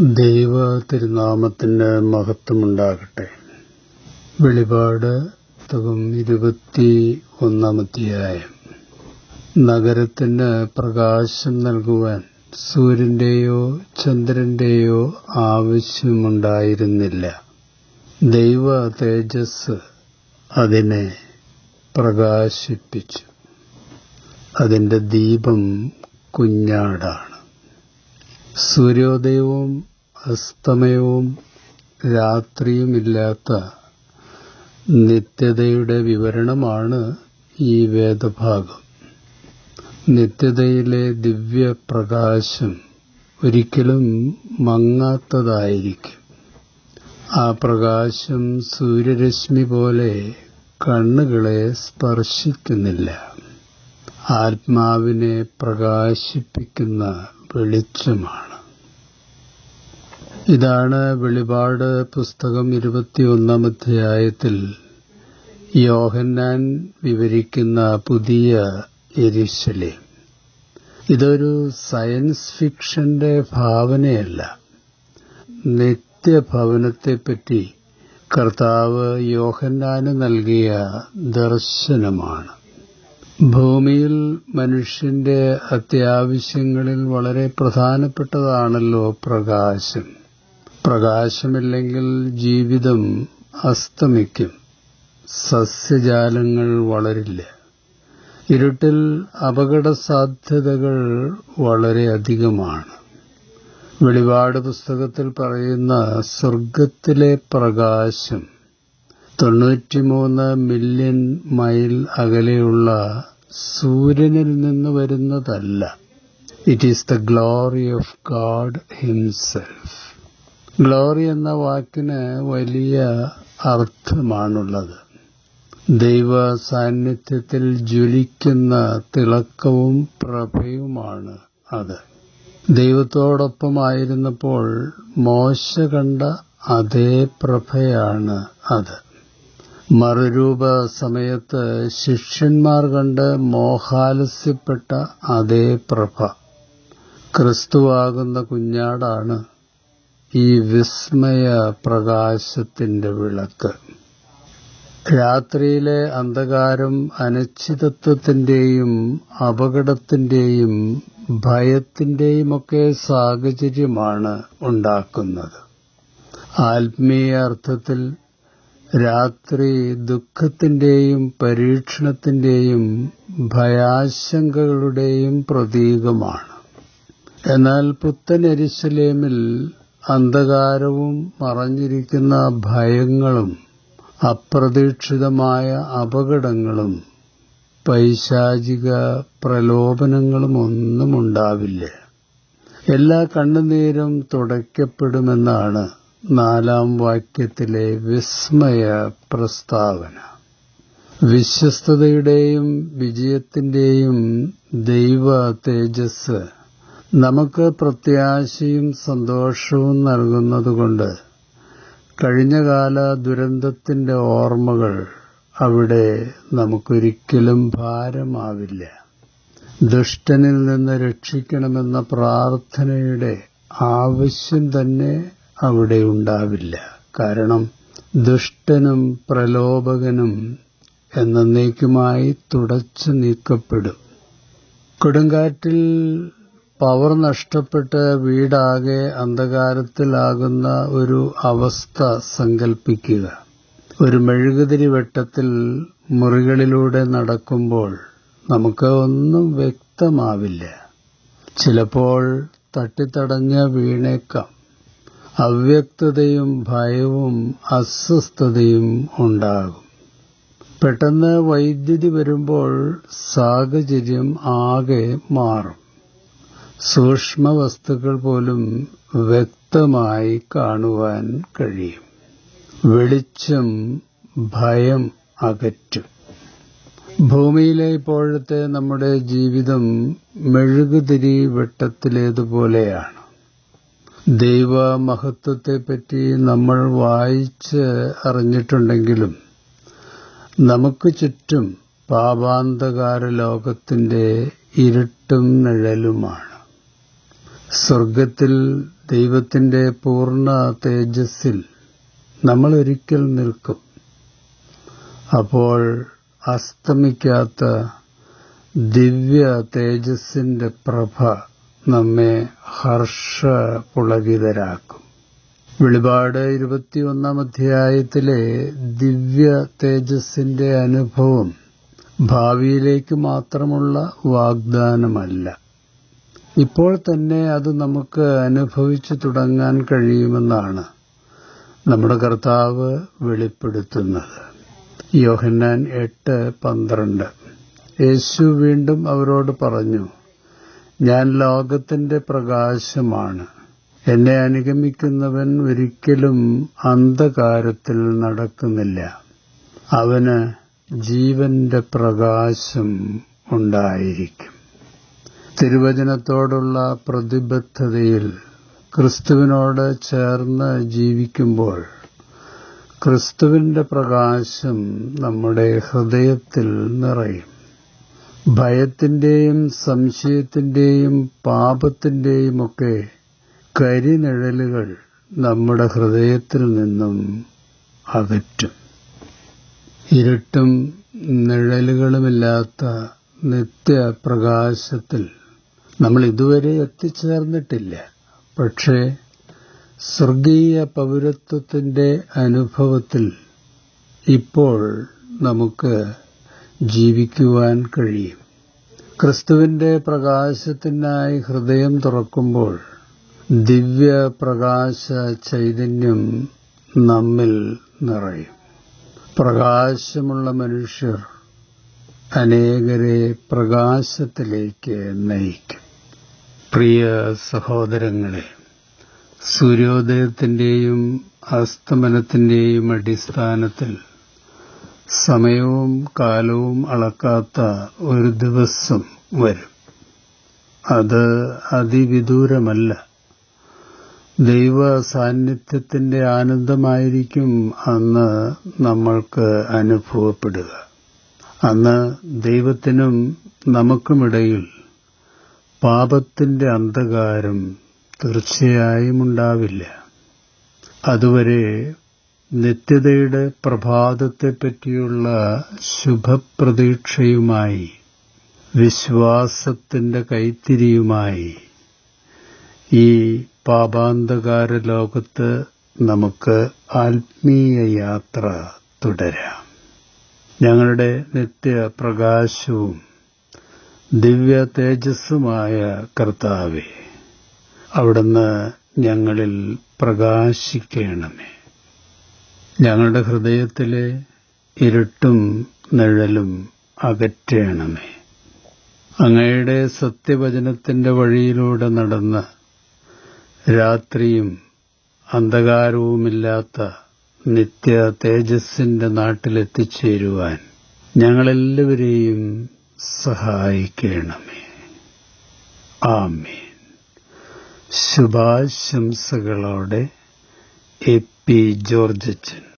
ദൈവ തിരുനാമത്തിന് മഹത്വമുണ്ടാകട്ടെ. വെളിപാട് പുസ്തകം ഇരുപത്തി ഒന്നാമധ്യായം നഗരത്തിന് പ്രകാശം നൽകുവാൻ സൂര്യന്റെയോ ചന്ദ്രന്റെയോ ആവശ്യമുണ്ടായിരുന്നില്ല. ദൈവ തേജസ് അതിനെ പ്രകാശിപ്പിച്ചു. അതിന്റെ ദീപം കുഞ്ഞാടാണ്. സൂര്യോദയവും അസ്തമയവും രാത്രിയുമില്ലാത്ത നിത്യതയുടെ വിവരണമാണ് ഈ വേദഭാഗം. നിത്യതയിലെ ദിവ്യപ്രകാശം ഒരിക്കലും മങ്ങാത്തതായിരിക്കും. ആ പ്രകാശം സൂര്യരശ്മി പോലെ കണ്ണുകളെ സ്പർശിക്കുന്നില്ല. ആത്മാവിനെ പ്രകാശിപ്പിക്കുന്ന വെളിച്ചമാണ്. ഇതാണ് വെളിപാട് പുസ്തകം ഇരുപത്തിയൊന്നാം അധ്യായത്തിൽ യോഹന്നാൻ വിവരിക്കുന്ന പുതിയ എരിശലേം. ഇതൊരു സയൻസ് ഫിക്ഷന്റെ ഭാവനയല്ല. നിത്യഭവനത്തെപ്പറ്റി കർത്താവ് യോഹന്നാന് നൽകിയ ദർശനമാണ്. ഭൂമിയിൽ മനുഷ്യന്റെ അത്യാവശ്യങ്ങളിൽ വളരെ പ്രധാനപ്പെട്ടതാണല്ലോ പ്രകാശം. പ്രകാശമില്ലെങ്കിൽ ജീവിതം അസ്തമിക്കും. സസ്യജാലങ്ങൾ വളരില്ല. ഇരുട്ടിൽ അപകട സാധ്യതകൾ വളരെ അധികമാണ്. വെളിപാട് പുസ്തകത്തിൽ പറയുന്ന സ്വർഗത്തിലെ പ്രകാശം തൊണ്ണൂറ്റിമൂന്ന് മില്യൺ മൈൽ അകലെയുള്ള സൂര്യനിൽ നിന്ന് വരുന്നതല്ല. It is the glory of God himself glory എന്ന വാക്കിന് വലിയ അർത്ഥമാണുള്ളത്. ദൈവ സാന്നിധ്യത്തിൽ ജ്വലിക്കുന്ന തിളക്കവും പ്രഭയുമാണ് അത്. ദൈവത്തോടൊപ്പമായിരുന്നപ്പോൾ മോശ കണ്ട അതേ പ്രഭയാണ് അത്. മറുരൂപ സമയത്ത് ശിഷ്യന്മാർ കണ്ട് മോഹാലസ്യപ്പെട്ട അതേ പ്രഭ. ക്രിസ്തുവാകുന്ന കുഞ്ഞാടാണ് ഈ വിസ്മയ പ്രകാശത്തിന്റെ വിളക്ക്. രാത്രിയിലെ അന്ധകാരം അനിശ്ചിതത്വത്തിന്റെയും അപകടത്തിന്റെയും ഭയത്തിന്റെയുമൊക്കെ സാഹചര്യമാണ് ഉണ്ടാക്കുന്നത്. ആത്മീയ അർത്ഥത്തിൽ രാത്രി ദുഃഖത്തിന്റെയും പരീക്ഷണത്തിന്റെയും ഭയാശങ്കകളുടെയും പ്രതീകമാണ്. എന്നാൽ പുത്തൻ എരിശലേമിൽ അന്ധകാരവും മറഞ്ഞിരിക്കുന്ന ഭയങ്ങളും അപ്രതീക്ഷിതമായ അപകടങ്ങളും പൈശാചിക പ്രലോഭനങ്ങളും ഒന്നും ഉണ്ടാവില്ല എല്ലാ കണ്ണുനീരും തുടയ്ക്കപ്പെടുമെന്നാണ് നാലാം വാക്യത്തിലെ വിസ്മയ പ്രസ്താവന. വിശ്വസ്തതയുടെയും വിജയത്തിന്റെയും ദൈവ തേജസ് നമുക്ക് പ്രത്യാശയും സന്തോഷവും നൽകുന്നതുകൊണ്ട് കഴിഞ്ഞകാല ദുരന്തത്തിന്റെ ഓർമ്മകൾ അവിടെ നമുക്കൊരിക്കലും ഭാരമാവില്ല. ദുഷ്ടനിൽ നിന്ന് രക്ഷിക്കണമെന്ന പ്രാർത്ഥനയുടെ ആവശ്യം തന്നെ അവിടെ ഉണ്ടാവില്ല. കാരണം ദുഷ്ടനും പ്രലോഭകനും എന്നേക്കുമായി തുടച്ചു നീക്കപ്പെടും. കൊടുങ്കാറ്റിൽ പവർ നഷ്ടപ്പെട്ട് വീടാകെ അന്ധകാരത്തിലാകുന്ന ഒരു അവസ്ഥ സങ്കൽപ്പിക്കുക. ഒരു മെഴുകുതിരി വെട്ടത്തിൽ മുറികളിലൂടെ നടക്കുമ്പോൾ നമുക്ക് ഒന്നും വ്യക്തമാവില്ല. ചിലപ്പോൾ തട്ടിത്തടഞ്ഞ വീണേക്കാം. അവ്യക്തതയും ഭയവും അസ്വസ്ഥതയും ഉണ്ടാകും. പെട്ടെന്ന് വൈദ്യുതി വരുമ്പോൾ സാഹചര്യം ആകെ മാറും. സൂക്ഷ്മ വസ്തുക്കൾ പോലും വ്യക്തമായി കാണുവാൻ കഴിയും. വെളിച്ചം ഭയം അകറ്റും. ഭൂമിയിലെ ഇപ്പോഴത്തെ നമ്മുടെ ജീവിതം മെഴുകുതിരി വെട്ടത്തിലേതുപോലെയാണ്. ദൈവ മഹത്വത്തെപ്പറ്റി നമ്മൾ വായിച്ച് അറിഞ്ഞിട്ടുണ്ടെങ്കിലും നമുക്ക് ചുറ്റും പാപാന്തകാര ലോകത്തിന്റെ ഇരുട്ടും നിഴലുമാണ്. സ്വർഗത്തിൽ ദൈവത്തിന്റെ പൂർണ തേജസ്സിൽ നമ്മൾ ഒരിക്കൽ നിൽക്കും. അപ്പോൾ അസ്തമിക്കാത്ത ദിവ്യ തേജസ്സിന്റെ പ്രഭ നമ്മെ ഹർഷപുളകിതരാക്കും. വെളിപാട് ഇരുപത്തിയൊന്നാം അധ്യായത്തിലെ ദിവ്യ തേജസ്സിന്റെ അനുഭവം ഭാവിയിലേക്ക് മാത്രമുള്ള വാഗ്ദാനമല്ല. ഇപ്പോൾ തന്നെ അത് നമുക്ക് അനുഭവിച്ചു തുടങ്ങാൻ കഴിയുമെന്നാണ് നമ്മുടെ കർത്താവ് വെളിപ്പെടുത്തുന്നത്. യോഹന്നാൻ എട്ട് പന്ത്രണ്ട്. യേശു വീണ്ടും അവരോട് പറഞ്ഞു ഞാൻ ലോകത്തിന്റെ പ്രകാശമാണ്. എന്നെ അനുഗമിക്കുന്നവൻ ഒരിക്കലും അന്ധകാരത്തിൽ നടക്കുന്നില്ല. അവന് ജീവന്റെ പ്രകാശം ഉണ്ടായിരിക്കും. തിരുവചനത്തോടുള്ള പ്രതിബദ്ധതയിൽ ക്രിസ്തുവിനോട് ചേർന്ന് ജീവിക്കുമ്പോൾ ക്രിസ്തുവിന്റെ പ്രകാശം നമ്മുടെ ഹൃദയത്തിൽ നിറയും. ഭയത്തിന്റെയും സംശയത്തിന്റെയും പാപത്തിന്റെയും ഒക്കെ കരിനിഴലുകൾ നമ്മുടെ ഹൃദയത്തിൽ നിന്നും അകറ്റും. ഇരുട്ടും നിഴലുകളുമില്ലാത്ത നിത്യപ്രകാശത്തിൽ നമ്മൾ ഇതുവരെ എത്തിച്ചേർന്നിട്ടില്ല. പക്ഷേ സ്വർഗീയ പൗരത്വത്തിന്റെ അനുഭവത്തിൽ ഇപ്പോൾ നമുക്ക് ജീവിക്കുവാൻ കഴിയും. ക്രിസ്തുവിന്റെ പ്രകാശത്തിനായി ഹൃദയം തുറക്കുമ്പോൾ ദിവ്യ പ്രകാശ ചൈതന്യം നമ്മിൽ നിറയും. പ്രകാശമുള്ള മനുഷ്യർ അനേകരെ പ്രകാശത്തിലേക്ക് നയിക്കും. പ്രിയ സഹോദരങ്ങളെ സൂര്യോദയത്തിന്റെയും അസ്തമനത്തിന്റെയും അടിസ്ഥാനത്തിൽ സമയവും കാലവും അളക്കാത്ത ഒരു ദിവസം വരും. അത് അതിവിദൂരമല്ല. ദൈവ സാന്നിധ്യത്തിന്റെ ആനന്ദമായിരിക്കും അന്ന് നമ്മൾക്ക് അനുഭവപ്പെടുക. അന്ന് ദൈവത്തിനും നമുക്കുമിടയിൽ പാപത്തിന്റെ അന്ധകാരം തീർച്ചയായും ഉണ്ടാവില്ല. അതുവരെ നിത്യതയുടെ പ്രഭാതത്തെപ്പറ്റിയുള്ള ശുഭപ്രതീക്ഷയുമായി വിശ്വാസത്തിന്റെ കൈത്തിരിയുമായി ഈ പാപാന്ധകാര ലോകത്ത് നമുക്ക് ആത്മീയ യാത്ര തുടരാം. ഞങ്ങളുടെ നിത്യപ്രകാശവും ദിവ്യ തേജസ്സുമായ കർത്താവെ അവിടുന്ന് ഞങ്ങളിൽ പ്രകാശിക്കണമേ. ഞങ്ങളുടെ ഹൃദയത്തിലെ ഇരുട്ടും നിഴലും അകറ്റേണമേ. അങ്ങയുടെ സത്യവചനത്തിന്റെ വഴിയിലൂടെ നടന്ന് രാത്രിയും അന്ധകാരവുമില്ലാത്ത നിത്യ തേജസ്സിന്റെ നാട്ടിലെത്തിച്ചേരുവാൻ ഞങ്ങളെല്ലാവരെയും സഹായിക്കണമേ. ആമേൻ. ശുഭാശംസകളോടെ എ പി ജോർജച്ചൻ.